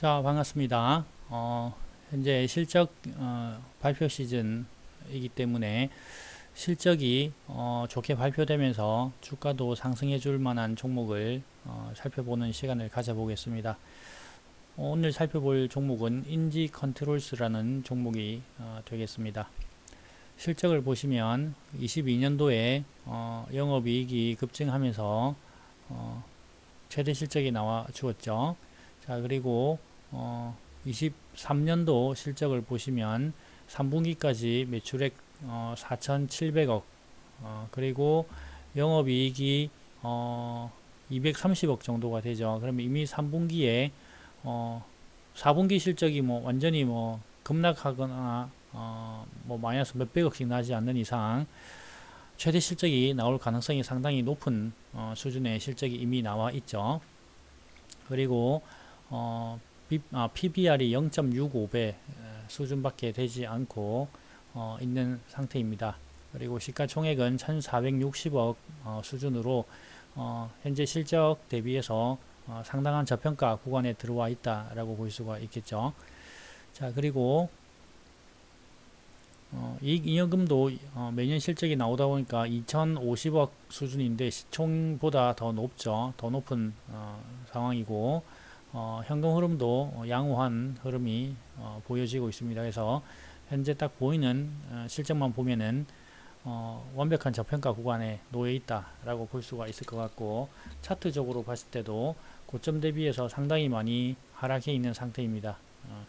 자, 반갑습니다. 어, 현재 실적 어, 발표 시즌이기 때문에 실적이 어, 좋게 발표되면서 주가도 상승해 줄 만한 종목을 어, 살펴보는 시간을 가져보겠습니다. 오늘 살펴볼 종목은 인지 컨트롤스라는 종목이 어, 되겠습니다. 실적을 보시면 22년도에 어, 영업이익이 급증하면서 어, 최대 실적이 나와 주었죠. 자 그리고 어, 23년도 실적을 보시면 3분기까지 매출액 어, 4,700억 어, 그리고 영업이익이 어, 230억 정도가 되죠. 그러면 이미 3분기에 어, 4분기 실적이 뭐 완전히 뭐 급락하거나 어, 뭐 마이너스 몇백억씩 나지 않는 이상 최대 실적이 나올 가능성이 상당히 높은 어, 수준의 실적이 이미 나와 있죠. 그리고 어, 비, 아, PBR이 0.65배 수준밖에 되지 않고 어, 있는 상태입니다. 그리고 시가총액은 1,460억 어, 수준으로 어, 현재 실적 대비해서 어, 상당한 저평가 구간에 들어와 있다라고 볼 수가 있겠죠. 자 그리고 어, 이익 잉여금도 어, 매년 실적이 나오다 보니까 2,050억 수준인데 시총보다 더 높죠. 더 높은 어, 상황이고 어, 현금 흐름도 양호한 흐름이 어, 보여지고 있습니다. 그래서 현재 딱 보이는 어, 실적만 보면은 어, 완벽한 저평가 구간에 놓여 있다라고 볼 수가 있을 것 같고 차트적으로 봤을 때도 고점 대비해서 상당히 많이 하락해 있는 상태입니다. 어,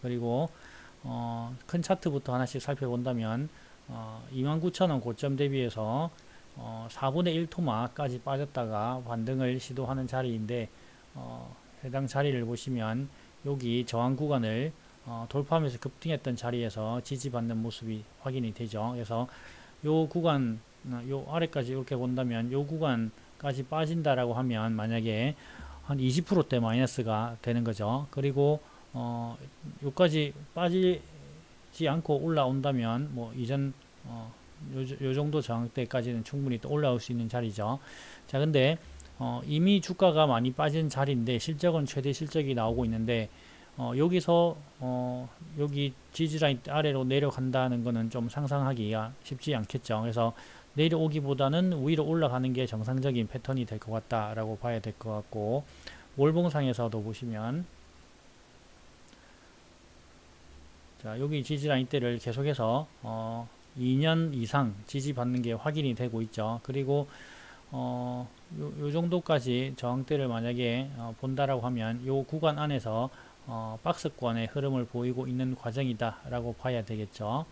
그리고 어, 큰 차트부터 하나씩 살펴본다면 어, 29,000원 고점 대비해서 어, 4분의 1 토마까지 빠졌다가 반등을 시도하는 자리인데 어, 해당 자리를 보시면 여기 저항 구간을 어, 돌파하면서 급등했던 자리에서 지지받는 모습이 확인이 되죠. 그래서 요 구간, 어, 요 아래까지 이렇게 본다면 요 구간까지 빠진다라고 하면 만약에 한 20%대 마이너스가 되는 거죠. 그리고 어, 요까지 빠지지 않고 올라온다면 뭐 이전 어, 요, 요 정도 저항대까지는 충분히 또 올라올 수 있는 자리죠. 자, 근데 어, 이미 주가가 많이 빠진 자리인데 실적은 최대 실적이 나오고 있는데 어, 여기서 어, 여기 지지라인 아래로 내려간다는 것은 좀 상상하기가 쉽지 않겠죠. 그래서 내려오기보다는 위로 올라가는 게 정상적인 패턴이 될 것 같다라고 봐야 될 것 같고 월봉상에서도 보시면 자 여기 지지라인 대를 계속해서 어, 2년 이상 지지받는 게 확인이 되고 있죠. 그리고 어, 요, 요 정도까지 저항대를 만약에 어, 본다라고 하면 요 구간 안에서 어, 박스권의 흐름을 보이고 있는 과정이다 라고 봐야 되겠죠.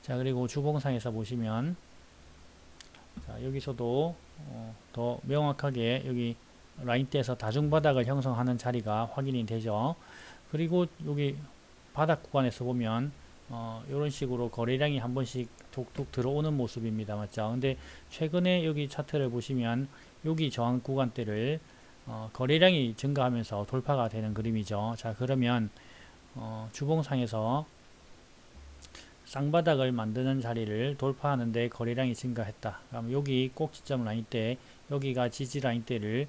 자 그리고 주봉상에서 보시면 자 여기서도 어, 더 명확하게 여기 라인대에서 다중바닥을 형성하는 자리가 확인이 되죠. 그리고 여기 바닥 구간에서 보면 어, 이런 식으로 거래량이 한 번씩 툭툭 들어오는 모습입니다 맞죠 근데 최근에 여기 차트를 보시면 여기 저항 구간대를 어, 거래량이 증가하면서 돌파가 되는 그림이죠. 자 그러면 어, 주봉상에서 쌍바닥을 만드는 자리를 돌파하는데 거래량이 증가했다. 그럼 여기 꼭지점 라인 때 여기가 지지 라인 때를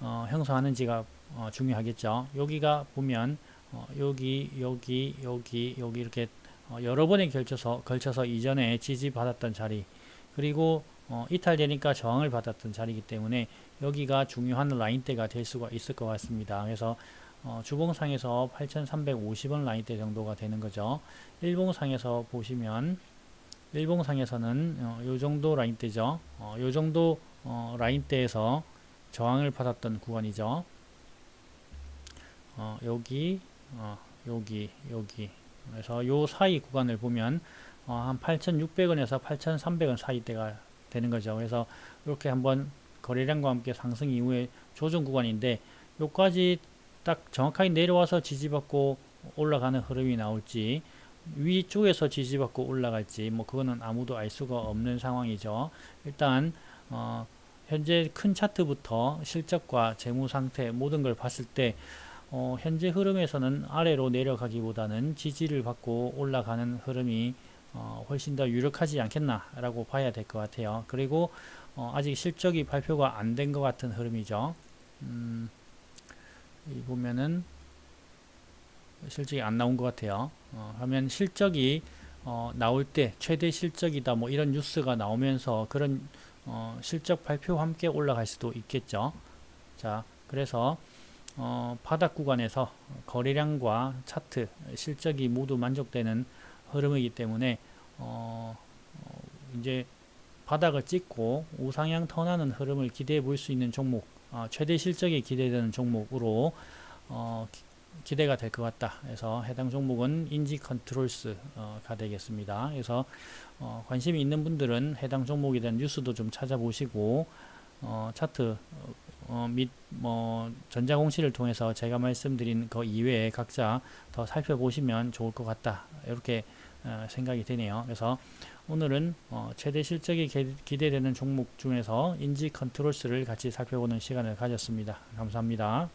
어, 형성하는지가 어, 중요하겠죠. 여기가 보면 어, 여기 여기 여기 여기 이렇게 어, 여러 번에 걸쳐서 걸쳐서 이전에 지지 받았던 자리 그리고 어, 이탈되니까 저항을 받았던 자리이기 때문에 여기가 중요한 라인대가 될 수가 있을 것 같습니다. 그래서 어, 주봉상에서 8350원 라인대 정도가 되는 거죠. 일봉상에서 보시면 일봉상에서는 어, 요 정도 라인대죠. 어, 요 정도 어, 라인대에서 저항을 받았던 구간이죠. 어, 여기 어, 여기 여기 그래서 요 사이 구간을 보면 어, 한 8,600원에서 8,300원 사이대가 되는 거죠. 그래서 이렇게 한번 거래량과 함께 상승 이후에 조정 구간인데 여기까지 딱 정확하게 내려와서 지지받고 올라가는 흐름이 나올지 위쪽에서 지지받고 올라갈지 뭐 그거는 아무도 알 수가 없는 상황이죠. 일단 어, 현재 큰 차트부터 실적과 재무 상태 모든 걸 봤을 때 어, 현재 흐름에서는 아래로 내려가기보다는 지지를 받고 올라가는 흐름이 어, 훨씬 더 유력하지 않겠나라고 봐야 될 것 같아요. 그리고 어, 아직 실적이 발표가 안 된 것 같은 흐름이죠. 음, 이 보면은 실적이 안 나온 것 같아요. 어, 하면 실적이 어, 나올 때 최대 실적이다 뭐 이런 뉴스가 나오면서 그런 어, 실적 발표와 함께 올라갈 수도 있겠죠. 자, 그래서 어, 바닥 구간에서 거래량과 차트 실적이 모두 만족되는 흐름이기 때문에 어, 어, 이제 바닥을 찍고 우상향 턴하는 흐름을 기대해 볼 수 있는 종목, 어, 최대 실적이 기대되는 종목으로 어, 기- 기대가 될 것 같다. 그래서 해당 종목은 인지 컨트롤스가 되겠습니다. 그래서 어, 관심이 있는 분들은 해당 종목에 대한 뉴스도 좀 찾아보시고 어, 차트 어, 및뭐 전자공시를 통해서 제가 말씀드린 그 이외에 각자 더 살펴보시면 좋을 것 같다. 이렇게 어, 생각이 되네요. 그래서 오늘은 어, 최대 실적이 기- 기대되는 종목 중에서 인지 컨트롤스를 같이 살펴보는 시간을 가졌습니다. 감사합니다.